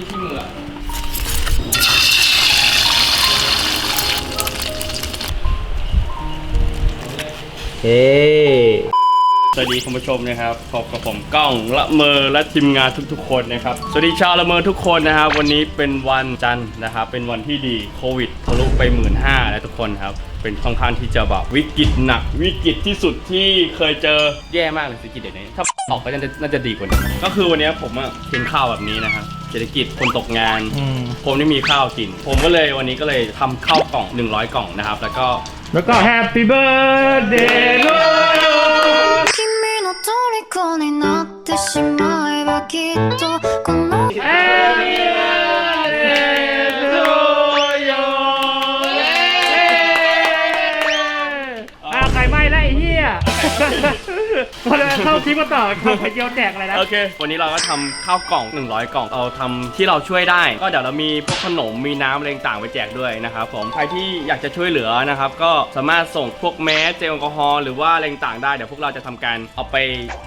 ที่ที่มืออะเฮ้สวัสดีคุณผู้ชมนะครับพบกับผมกล้องละเมอและทีมงานทุกๆ คนนะครับ สวัสดีชาวละเมอทุกคนนะครับ วันนี้เป็นวันจันทร์นะครับ เป็นวันที่ดีโควิดทะลุไปหมื่นห้าแล้วทุกคนครับ เป็นค่อนข้างที่จะแบบวิกฤตหนัก วิกฤตที่สุดที่เคยเจอแย่มากเลยวิกฤตเดี๋ยวนี้ ถ้าออกไปน่าจะน่าจะดีกว่านี้ก็คือวันนี้ผมเห็นข่าวแบบนี้นะครับ เศรษฐกิจคนตกงาน อืม ผมไม่มีข้าวกิน ผมก็เลยวันนี้ก็เลยทำข้าวกล่อง 100 กล่องนะครับ แล้วก็ แล้วก็ Happy Birthday to you 君の虜になってしまえばきっとこの Happy Birthday to you อ้าวไข่ไหม้แล้วไอ้เหี้ย พอเลยเข้าคลิปมาต่อข้าวไข่เจียวแจกอะไรนะ โอเค วันนี้เราก็ทำข้าวกล่อง 100 กล่อง เอาทำที่เราช่วยได้ ก็เดี๋ยวเรามีพวกขนม มีน้ำอะไรต่างๆไปแจกด้วยนะครับผม ใครที่อยากจะช่วยเหลือนะครับ ก็สามารถส่งพวกแมสเจลแอลกอฮอล์หรือว่าอะไรต่างๆได้ เดี๋ยวพวกเราจะทำการเอาไป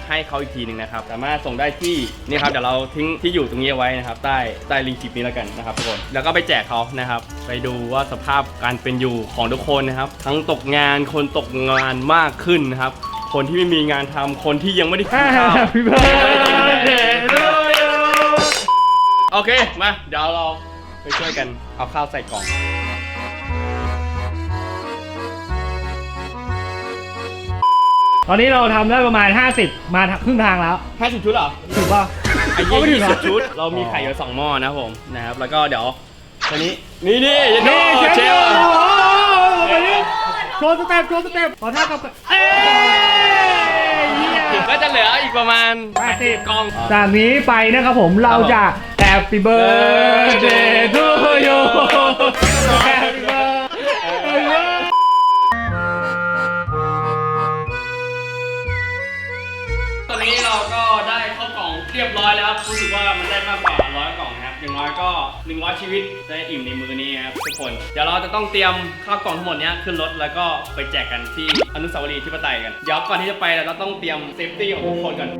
ให้เขาอีกทีหนึ่งนะครับ สามารถส่งได้ที่นี่ครับ เดี๋ยวเราทิ้งที่อยู่ตรงนี้เอาไว้นะครับ ใต้ใต้ลิงก์คลิปนี้แล้วกันนะครับทุกคน แล้วก็ไปแจกเขานะครับ ไปดูว่าสภาพการเป็นอยู่ของทุกคนนะครับ ทั้งตกงาน คนตกงานมากขึ้นนะครับ คนที่ไม่มีงานทำคนที่ยังไม่ได้กินข้าว Happy Birthday to you โอเค มา เดี๋ยวเราไปช่วยกันเอาข้าวใส่กล่อง ตอนนี้เราทำได้ประมาณ 50 มาครึ่งทางแล้ว50 ชุดเหรอถูกป่ะไอ้เขาไม่ยี่ถึงสิเหรอบชุด เรามีไข่อยู่สองหม้อนะครับผมนะครับ แล้วก็เดี๋ยวตัวนี้ นี่นี่ยันโดนี่เชเชฟลโอ้โหมาดิโชว์สเต็ปโชว์สเต็ปขอท่ากับเอ้ยเหี้ย ก็จะเหลืออีกประมาณ80กล่อง จากนี้ไปนะครับผมเราจะ Happy Birthday to you Happy Birthday ตอนนี้เราก็ได้ข้าวกล่องเรียบร้อยแล้วครับรู้สึกว่ามันได้มากกว่าร้ อยกล่องนะครับอย่างน้อยก็ 100 ชีวิตได้อิ่มในมือนี้ครับทุกคน เดี๋ยวเราจะต้องเตรียมข้าวกล่องทั้งหมดเนี้ยขึ้นรถแล้วก็ไปแจกกันที่อนุสาวรีย์ที่ปไตยกัน เดี๋ยวก่อนที่จะไปเราต้องเตรียมเซฟตี้ของทุกคนก่อน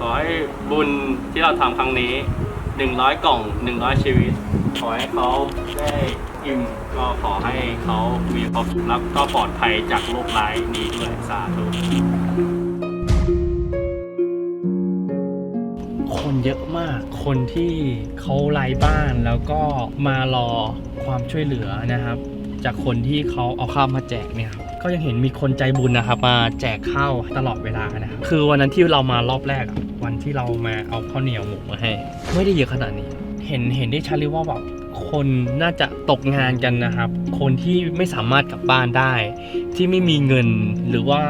ขอให้บุญที่เราทำครั้งนี้ 100 กล่อง 100 ชีวิต ขอให้เขาได้ิมก็ขอให้เขามีความสุขแล้วก็ปลอดภัยจากโรคร้ายนี้ด้วยสาธุคนเยอะมาก คนที่เขาไร้บ้านแล้วก็มารอความช่วยเหลือนะครับ จากคนที่เขาเอาข้าวมาแจกเนี่ยครับก็ยังเห็นมีคนใจบุญนะครับ มาแจกข้าวตลอดเวลานะครับคือวันนั้นที่เรามารอบแรกอะวันที่เรามาเอาข้าวเหนียวหมูมาให้ ไม่ได้เยอะขนาดนี้ เห็นเห็นได้ชัดเลยว่าแบบคนน่าจะตกงานกันนะครับ คนที่ไม่สามารถกลับบ้านได้ ที่ไม่มีเงินหรือว่า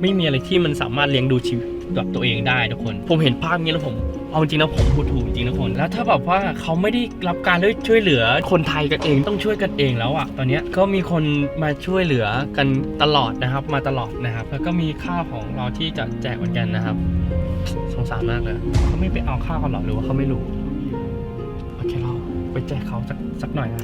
ไม่มีอะไรที่มันสามารถเลี้ยงดูชีวิตแบบตัวเองได้ทุกคน ผมเห็นภาพนี้แล้วผมเอาจริงนะผมพูดถูกจริงนะคนแล้วถ้าแบบว่าเขาไม่ได้รับการช่วยเหลือคนไทยกันเองต้องช่วยกันเองแล้วอะตอนนี้ก็มีคนมาช่วยเหลือกันตลอดนะครับ มาตลอดนะครับ แล้วก็มีข้าวของเราที่จะแจกเหมือนกันนะครับ สงสารมากเลยเขาไม่ไปเอาข้าวกันหรอหรือว่าเขาไม่รู้ โอเคเราไปแจกเขาสักสักหน่อยนะ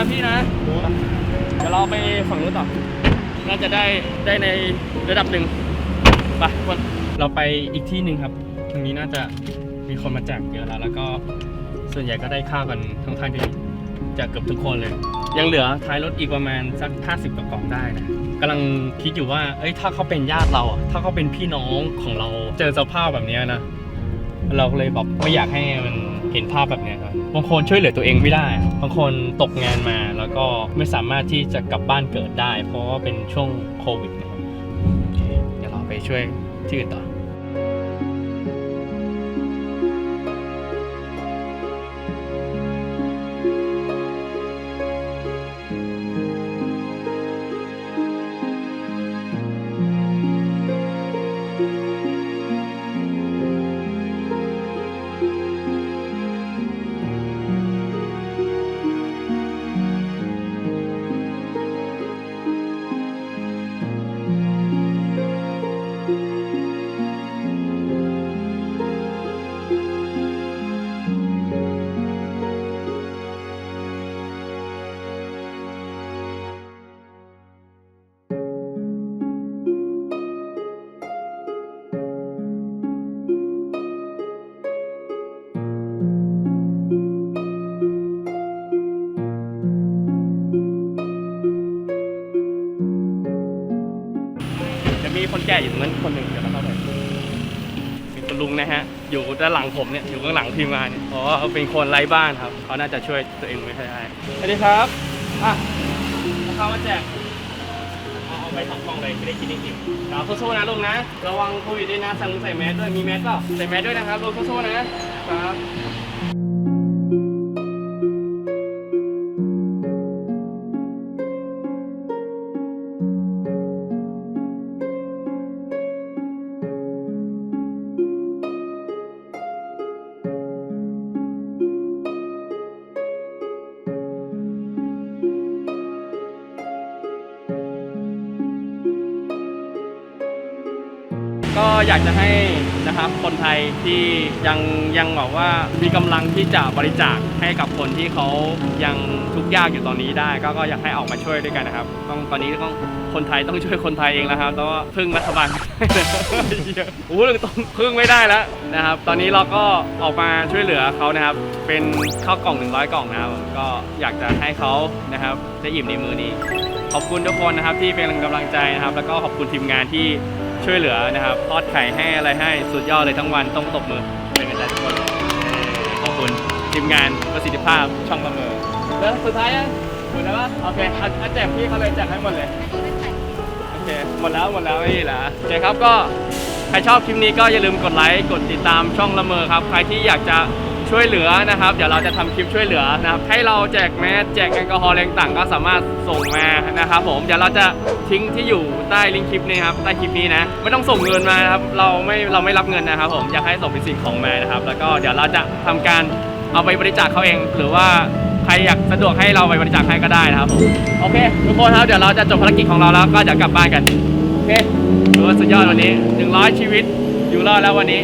นะพี่นะ เดี๋ยวเราไปฝั่งนู้นต่อน่าจะได้ได้ในระดับหนึ่งไปคนเราไปอีกที่หนึ่งครับ ตรงนี้น่าจะมีคนมาแจกเยอะแล้ว แล้วก็ส่วนใหญ่ก็ได้ข้าวกันค่อนข้างที่จะเกือบทุกคนเลย ยังเหลือท้ายรถอีกประมาณสัก 50กว่ากล่องได้นะกำลังคิดอยู่ว่า เอ้ยถ้าเขาเป็นญาติเราอะถ้าเขาเป็นพี่น้องของเราเจอสภาพแบบนี้นะ เราเลยแบบไม่อยากให้มัน เห็นภาพแบบนี้ครับบางคนช่วยเหลือตัวเองไม่ได้ บางคนตกงานมาแล้วก็ไม่สามารถที่จะกลับบ้านเกิดได้ เพราะว่าเป็นช่วงโควิดนะครับโอเคเดี๋ยวเราไปช่วยที่อื่นต่อ อยู่ตรงนั้นคนหนึ่งเดี๋ยวเราเข้าไปมีคุณลุงนะฮะ อยู่ด้านหลังผมเนี่ย อยู่ข้างหลังทีมงานเนี่ยเพราะว่าเขาเป็นคนไร้บ้านครับ เขาน่าจะช่วยตัวเองไม่ค่อยได้สวัสดีครับ อะเอาข้าวมาแจก เอาเอาไปสองกล่องเลยไม่ได้กินจริงๆเดี๋ยวสู้ๆนะลุงนะ ระวังโควิดด้วยนะ สั่งใส่แมสด้วย มีแมสเปล่าใส่แมสด้วยนะครับลุงสู้ๆนะครับ ก็อยากจะให้นะครับคนไทยที่ยังยังบอกว่ามีกำลังที่จะบริจาคให้กับคนที่เขายังทุกข์ยากอยู่ตอนนี้ได้ ก็ก็อยากให้ออกมาช่วยด้วยกันนะครับ ต้องตอนนี้ต้องคนไทยต้องช่วยคนไทยเองแล้วครับต่ว่าพึ่งรัฐบาลโอ้โหต้องพึ่งไม่ได้แล้วนะครับ ตอนนี้เราก็ออกมาช่วยเหลือเขานะครับ เป็นข้าวกล่อง 100 กล่องนะครับ ก็อยากจะให้เขานะครับได้อิ่มในมือนี้ ขอบคุณทุกคนนะครับที่เป็นกำลังใจนะครับ แล้วก็ขอบคุณทีมงานที่ ช่วยเหลือนะครับทอดไข่ให้อะไรให้สุดยอดเลยทั้งวันต้องตบมือเป็นกำลังใจทุกคนขอบคุณทีมงานประสิทธิภาพช่องละเมอแล้วสุดท้ายยังหมดแล้วป่ะโอเคอาเอาแจกพี่เขาเลยแจกให้หมดเลยโอเคหมดแล้วหมดแล้วไม่มีแล้วโอเคครับก็ใครชอบคลิปนี้ก็อย่าลืมกดไลค์กดติดตามช่องละเมอครับ ใครที่อยากจะ ช่วยเหลือนะครับ เดี๋ยวเราจะทำคลิปช่วยเหลือนะครับให้เราแจกแมสแจกแอลกอฮอล์อะไรต่างก็สามารถส่งมานะครับผมเดี๋ยวเราจะทิ้งที่อยู่ใต้ลิงก์คลิปนี้ครับใต้คลิปนี้นะไม่ต้องส่งเงินมานะครับเราไม่เราไม่รับเงินนะครับผมอยากให้ส่งเป็นสิ่งของมานะครับ แล้วก็เดี๋ยวเราจะทำการเอาไปบริจาคเขาเอง หรือว่าใครอยากสะดวกให้เราไปบริจาคให้ก็ได้นะครับผมโอเคทุกคนครับเดี๋ยวเราจะจบภารกิจของเราแล้วก็เดี๋ยวกลับบ้านกันโอเคถือว่าสุดยอดวันนี้ 100 ชีวิตอยู่รอดแล้ววันนี้